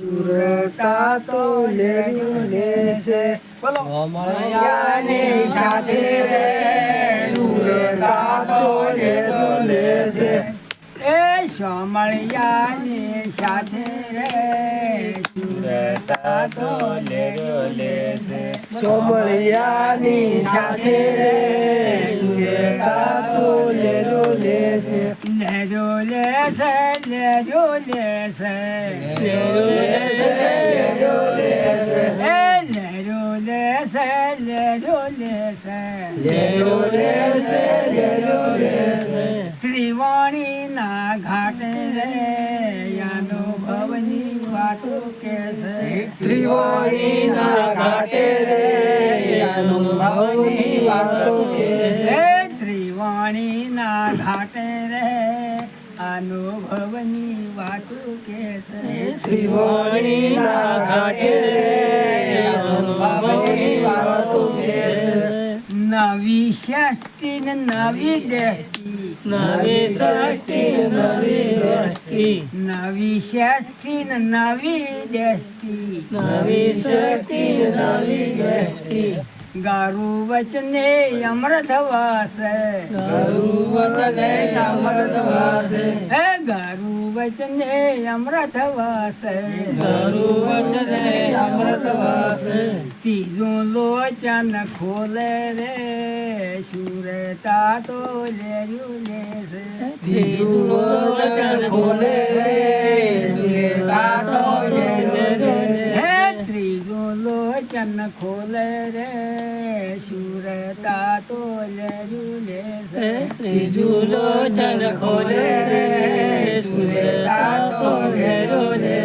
સુરતા તો લેરું લેશે બોલો. મળ્યાની સાથે રે. સુરતા તો લેરું લેશે એ સોમળિયાની સાથે રે. સુરતા તો લેરો લેશે સોમળિયાની સાથે રે. સુરતા તો લેરું લેશે લેરો લેશે લેરો લેશે લેરો લેશે લેરો લેશે લેરો લેશે લેરો લેશે લેરો લેશે લેરો લેશે ઘાટે રે વાતો છે ત્રિવાણીના ઘાટે રે અનુભવની વાતો કે છે એ ત્રિવાણીના ઘાટે રે અનુભવની વાતો કે છે ત્રિવાણીના ઘાટે રે अनुभवनी वाहतुकेस त्रिवणी घाटे अनुभवनी वाहतुकेस नवी शास्तीन नवी देस्ती नवी शास्तीन नवी देस्ती नवी शास्तीन नवी देस्ती नवी शास्तीन नवी देस्ती ગારુ વચને અમૃત વાસે. ગરુ વચને અમૃત વાસે. હે ગારુ વચને અમૃત વાસે. ગરુ વચને અમૃત વાસે. ત્રીજું લોચન ખોલે રે સુરતા તો લેર્યું લેશે. ત્રીજું લોચન ખોલે ખોલે રે સુરતા તો ઝૂલે લેશે ત્રીજું લોચન ખોલે રે સુરતા તો ઝૂલે.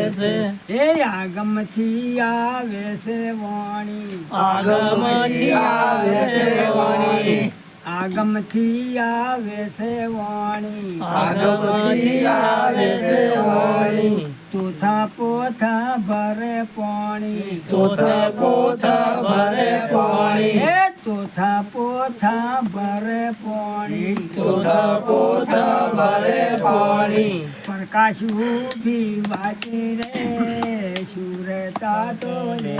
એ આગમથી આવે છે વાણી. આગમથી આવે છે વાણી. આગમથી આવે છે વાણી. આગમથી આવે છે વાણી. તોથા પોથા ભરે પાણી. તોથા પોથા ભરે પાણી. હે તોથા પોથા ભરે પાણી. તોથા પોથા ભરે પાણી. પ્રકાશ ઊભી વાતે રે સુરતા તો લે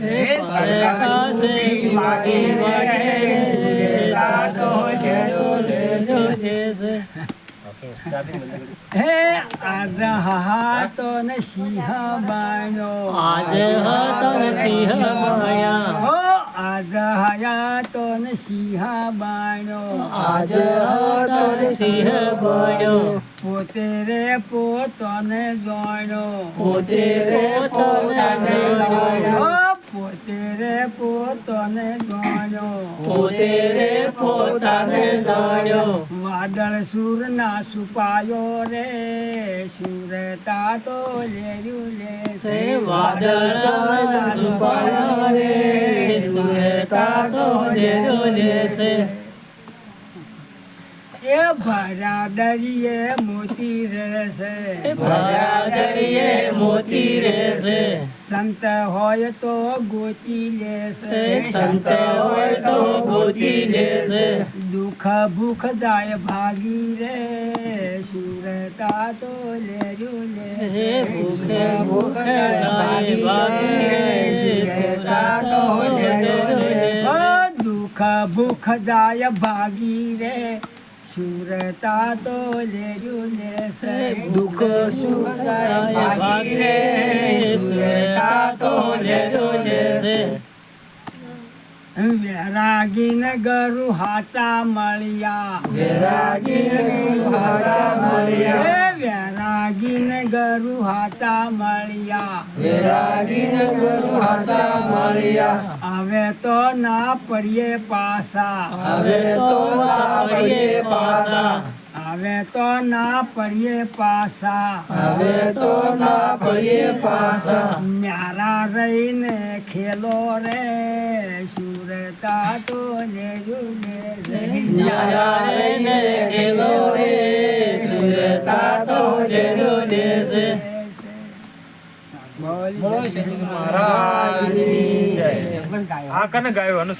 રે પ્રકાશ ઊભી વાગે રે હે આજ હાતો ને સિંહ બાણ્યો આજે હતો ને સિંહ માયા હો આજ હયાતો ને સિંહ બાણ્યો આજે હતો ને સિંહ બન્યો પોતે રે પોતને જાણ્યો. પોતે રે પોતને જાણ્યો. પોતે રે પોતને જાણ્યો. પોતે વાદળ સુર ના સુપાયો રે સુરતા તો લેર્યું લે સે. વાદળ સવન સુપાયો રે સુરતા તો લેરો લેશે એ ભરા દરિયે મોતી રહેશે ભરા દરિયે મોતી રહેશે સંત હોય તો ગોતી લેશે. સંત હોય તો ગોતી લેશે. દુખ ભૂખ જાય ભાગી રે. સુરતા તો હે લેશે. ભૂખે ભૂખ જાય ભાગી રે. સુરતા તો લેરો લેશે. દુખ ભૂખ જાય ભાગી રે. સુરતા તો લેર્યું લેશે. દુખ સુખ જાય ભાગી રે. વેરાગીને ગરુ હાચા મળ્યા. વેરાગી ભાષા મળ્યા એ વેરાગીને ગરુ હાચા મળ્યા. વેરાગીને ગુરુ હાસા મળ્યા હવે તો ના પડીએ પાસા. હવે તો પાસા હવે તો ના પડીએ પાસા. હવે તો ના પડીએ પાસા ન્યારા રહીને ખેલો રે સુરતા તો લેરું લેશે ન્યારા રે સુરતા તો લેરો લેશે બોલ બોલો શ્રી જય. ગાયો આ કને ગાયો? અનુસાર